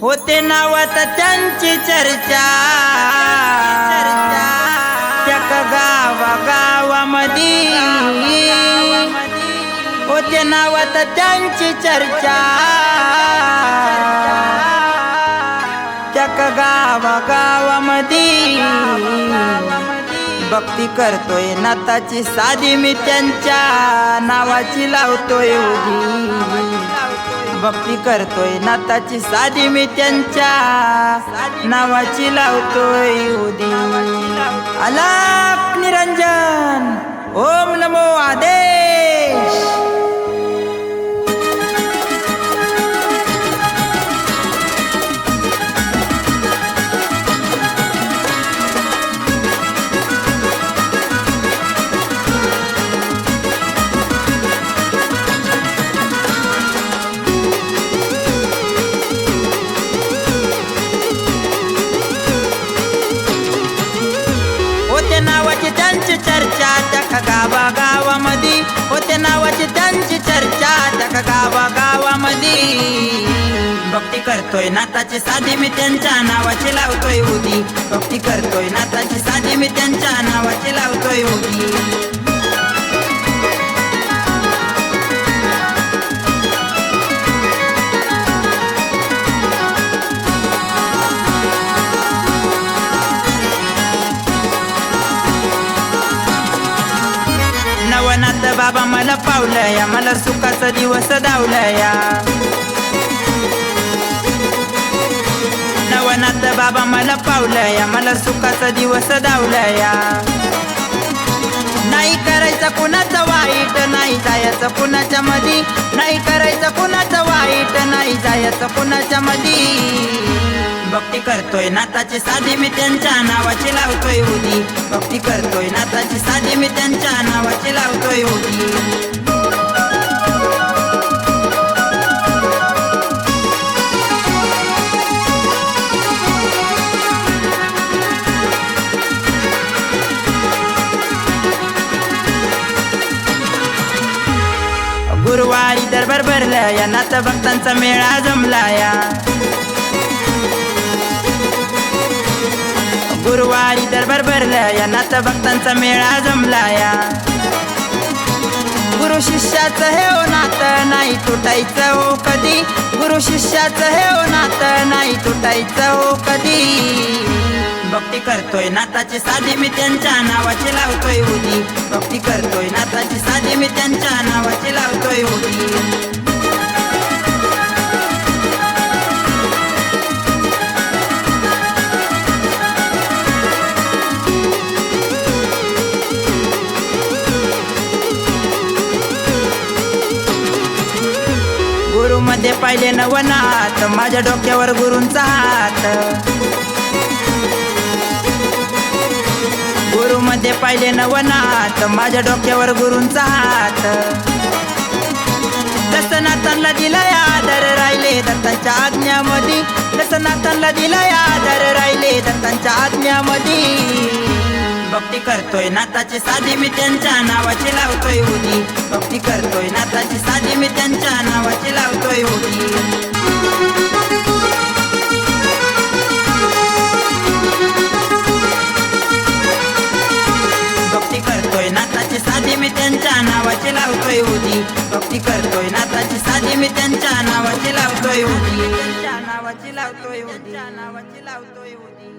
होते नावात त्यांची चर्चा. त्या गावा गावामध्ये होते नावात त्यांची चर्चा. त्या गावा गावामध्ये भक्ती करतोय नाताची साधी मी त्यांच्या नावाची लावतोय उभी. भक्ती करतोय. नाताची साधी मी त्यांच्या नावाची लावतोय उदी. अलाप निरंजन. ओम नमो आदेश चर्चा त्या गावा गावामध्ये होते नावाची त्यांची चर्चा त्या गावा गावामध्ये भक्ती करतोय नाताची साधी मी त्यांच्या नावाची लावतोय होती भक्ती करतोय नाताची साधी मी त्यांच्या नावाची लावतोय होती बाबा मला पावलं या मला सुखाचा दिवस धावला या नवनाथ बाबा मला पावलया मला सुखाचा दिवस धावला या नाही करायचं कुणाचं वाईट नाही जायचं कुणाच्या मधी. नाही करायचं कुणाचं वाईट नाही जायचं कुणाच्या मधी. भक्ती करतोय. नाताची साधी मी त्यांच्या नावाची लावतोय होती. भक्ती करतोय. नाताची साधी मी त्यांच्या नावाची लावतोय होती. गुरुवारी दरबार भरला या नाता भक्तांचा मेळा जमला या. गुरुवारी दरबार भरला या नाता भक्तांचा मेळा जमला या. गुरु शिष्याचं हे हो नातं नाही तुटायचं हो कधी. गुरु शिष्याचं हे हो नातं नाही तुटायचं हो कधी. भक्ती करतोय नाताची साधी मी त्यांच्या नावाची लावतोय उदी. भक्ती करतोय नाताची साधी मी त्यांच्या नावाची लावतोय उदी. गुरु मध्ये पाहिले नवनाथ माझ्या डोक्यावर गुरुंचा हात. गुरु मध्ये पाहिले नवनाथ माझ्या डोक्यावर गुरुंचा हात. दसनाथांना दिलाय आदर राहिले दत्तांच्या आज्ञामध्ये. दसनाथांना दिलाय आदर राहिले दत्तांच्या आज्ञामध्ये. भक्ती करतोय नाथाची साधी मी त्यांच्या नावाची लावतोय उदी. भक्ती करतोय नाथाची साधी मी त्यांच्या नावाची लावतोय त्यांच्या नावाची लावतोय होती. भक्ती करतोय नाताची साधी मी त्यांच्या नावाची लावतोय होती. त्यांच्या नावाची लावतोय होती. नावाची लावतोय होती.